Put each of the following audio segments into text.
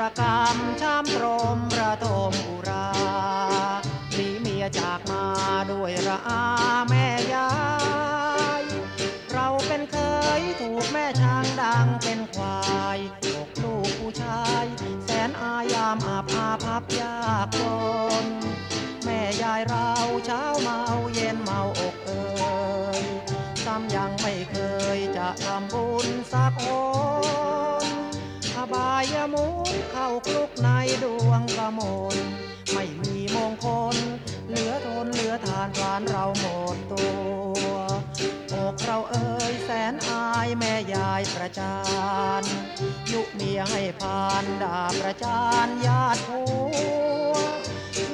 ระกำช้ำตรมระทมอุรา มีเมียจากมาด้วยระอาแม่ยาย เราเป็นเคยถูกแม่ช้างดังเป็นควายตกลูกผู้ชาย แสนอายามอาภาพับยากจนแม่ยายเราเช้าเมาเย็นเมาอกเอ่ยซ้ำยังไม่เคยจะทำบุญสักคน อบายมุขเข้าคลุกในดวงกระมนไม่มีมงคล เหลือทนเหลือทานพรานเราหมดตัวอกเราเอ่ยแสนอายแม่ยายประจานยุเมียให้พานด่าประจานญาติผัว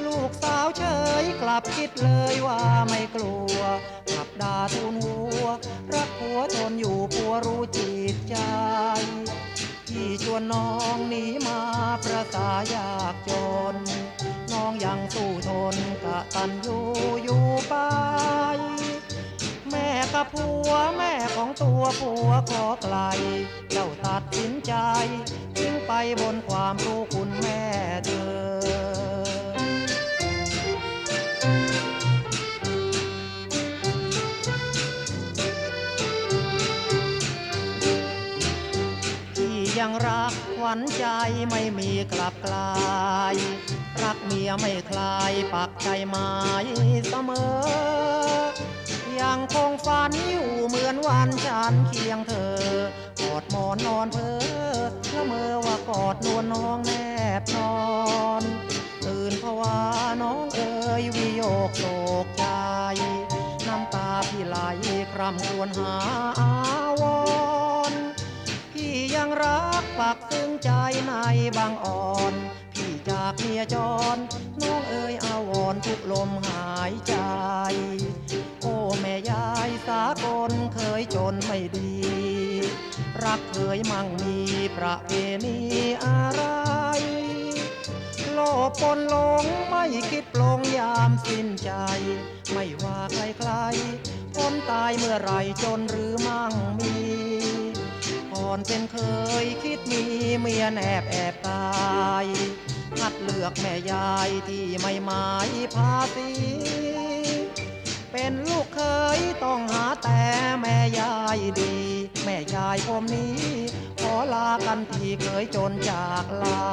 ลูกสาวเฉยกลับคิดเลยว่าไม่กลัวกลับด่าทูนหัวรักผัวทนอยู่ผัวรู้จิตใจ ที่ชวนน้องหนีมาประสายากจน น้องยังสู้ทนกะตันอยู่อยู่ไป แม่กับผัวแม่ของตัวผัวขอไกล เจ้าตัดสินใจทิ้งไปบนความรู้คุณแม่เธอ ยังรักขวัญใจไม่มีกลับกลาย รักเมียไม่คลายปักใจหมายเสมอ ยังคงฝันอยู่เหมือนวันฉันเคียงเธอกอดหมอนนอนเพ้อละเมอว่ากอดนวลน้องแนบนอนตื่นเพราะว่าน้องเอ๋ยวิโยกโศกใจ น้ำตาพี่ไหลคร่ำครวญหา ปักซึ้งใจในบางอ่อน พี่จากเมียจร น้องเอ๋ยอาวรทุกลมหายใจ โอ้แม่ยายสากลเคยจนไม่ดี รักเคยมั่งมีประเพณีอะไรโลภปนหลงไม่คิดปลงยามสิ้นใจ ไม่ว่าใครใครพ้นตายเมื่อไรจนหรือมั่งมี ก่อนเป็นเคยคิดมีเมียแนบแอบตายคัดเลือกแม่ยายที่ไม่หมายภาษีเป็นลูกเคยต้องหาแต่แม่ยายดี แม่ยายผมนี้ ขอลากันที่เคยจนจากลา